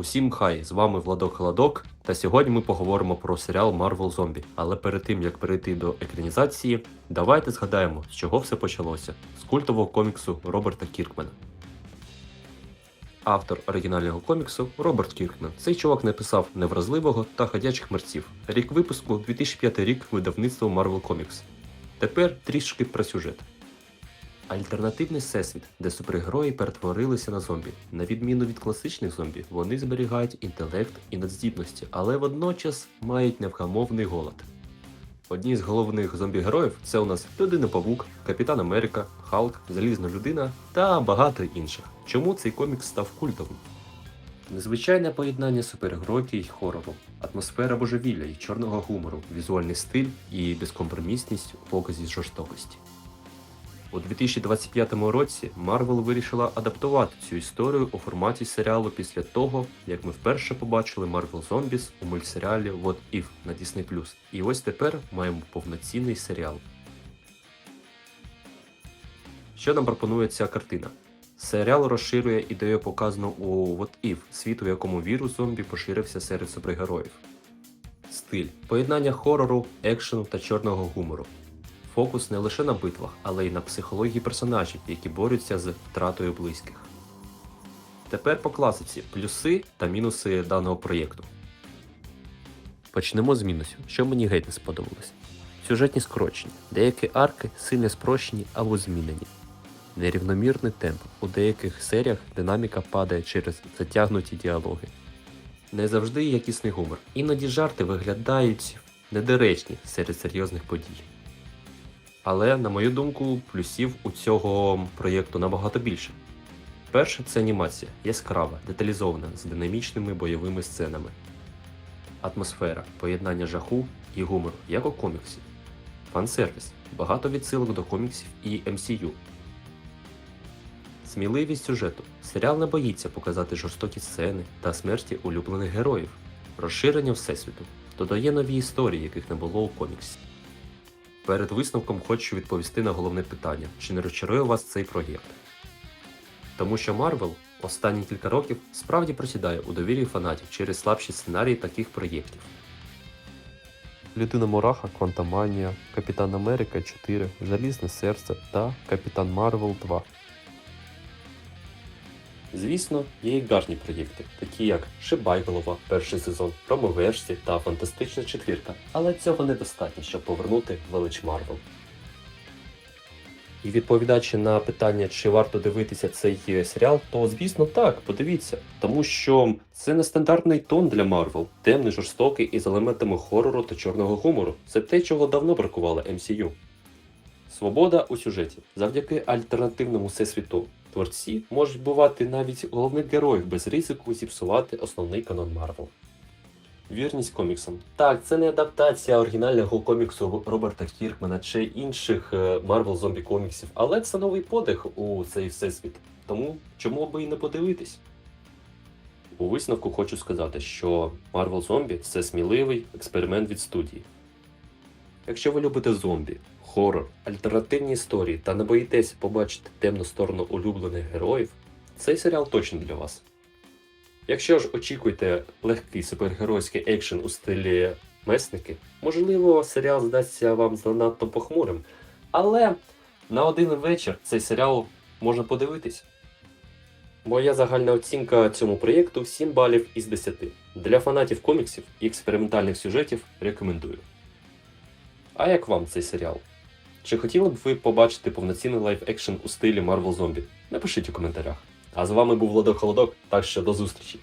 Усім хай, з вами Владок Холодок, та сьогодні ми поговоримо про серіал Marvel Zombie. Але перед тим як перейти до екранізації, давайте згадаємо, з чого все почалося з культового коміксу Роберта Кіркмена. Автор оригінального коміксу Роберт Кіркмен. Цей чувак написав Невразливого та Ходячих мерців. Рік випуску 2005 рік видавництво Marvel Comics. Тепер трішки про сюжет. Альтернативний всесвіт, де супергерої перетворилися на зомбі. На відміну від класичних зомбі, вони зберігають інтелект і надздібності, але водночас мають невгамовний голод. Одні з головних зомбі-героїв це у нас Людина-павук, Капітан Америка, Халк, Залізна людина та багато інших. Чому цей комікс став культовим? Незвичайне поєднання супергеройки й хорору, атмосфера божевілля і чорного гумору, візуальний стиль і безкомпромісність у показі жорстокості. У 2025 році Марвел вирішила адаптувати цю історію у форматі серіалу після того, як ми вперше побачили Marvel Zombies у мультсеріалі What If на Disney+. І ось тепер маємо повноцінний серіал. Що нам пропонує ця картина? Серіал розширює ідею показану у What If, світу, в якому вірус зомбі поширився серед супергероїв. Стиль поєднання хорору, екшену та чорного гумору. Фокус не лише на битвах, але й на психології персонажів, які борються з втратою близьких. Тепер по класиці плюси та мінуси даного проєкту. Почнемо з мінусів, що мені геть не сподобалось. Сюжетні скорочення, деякі арки сильно спрощені або змінені. Нерівномірний темп. У деяких серіях динаміка падає через затягнуті діалоги. Не завжди якісний гумор. Іноді жарти виглядають недоречні серед серйозних подій. Але, на мою думку, плюсів у цього проєкту набагато більше. Перше це анімація, яскрава, деталізована, з динамічними бойовими сценами. Атмосфера, поєднання жаху і гумору, як у коміксі. Фан-сервіс, багато відсилок до коміксів і MCU. Сміливість сюжету. Серіал не боїться показати жорстокі сцени та смерті улюблених героїв, розширення всесвіту, додає нові історії, яких не було у коміксі. Перед висновком хочу відповісти на головне питання: чи не розчарує вас цей проєкт? Тому що Марвел останні кілька років справді просідає у довірі фанатів через слабші сценарії таких проєктів. Людина Мураха, Квантаманія, Капітан Америка 4, Залізне серце та Капітан Марвел 2. Звісно, є і гарні проєкти, такі як Шибайголова, перший сезон, Промоверсі та Фантастична четвірка, але цього недостатньо, щоб повернути велич Марвел. І відповідаючи на питання, чи варто дивитися цей е, серіал, то звісно так, подивіться, тому що це нестандартний тон для Марвел, темний, жорстокий із елементами хорору та чорного гумору. Це те, чого давно бракувало MCU. Свобода у сюжеті. Завдяки альтернативному всесвіту творці можуть бувати навіть головних героїв без ризику зіпсувати основний канон Марвел. Вірність коміксам. Так, це не адаптація оригінального коміксу Роберта Кіркмана чи інших Марвел зомбі коміксів, але це новий подих у цей всесвіт. Тому чому би і не подивитись? У висновку хочу сказати, що Marvel Zombie це сміливий експеримент від студії. Якщо ви любите зомбі, хорор, альтернативні історії та не боїтесь побачити темну сторону улюблених героїв, цей серіал точно для вас. Якщо ж очікуєте легкий супергеройський екшен у стилі месники, можливо, серіал здасться вам занадто похмурим, але на один вечір цей серіал можна подивитись. Моя загальна оцінка цьому проєкту 7 балів із 10. Для фанатів коміксів і експериментальних сюжетів рекомендую. А як вам цей серіал? Чи хотіли б ви побачити повноцінний лайв-екшен у стилі Marvel Zombie? Напишіть у коментарях. А з вами був Владок Холодок, так що до зустрічі!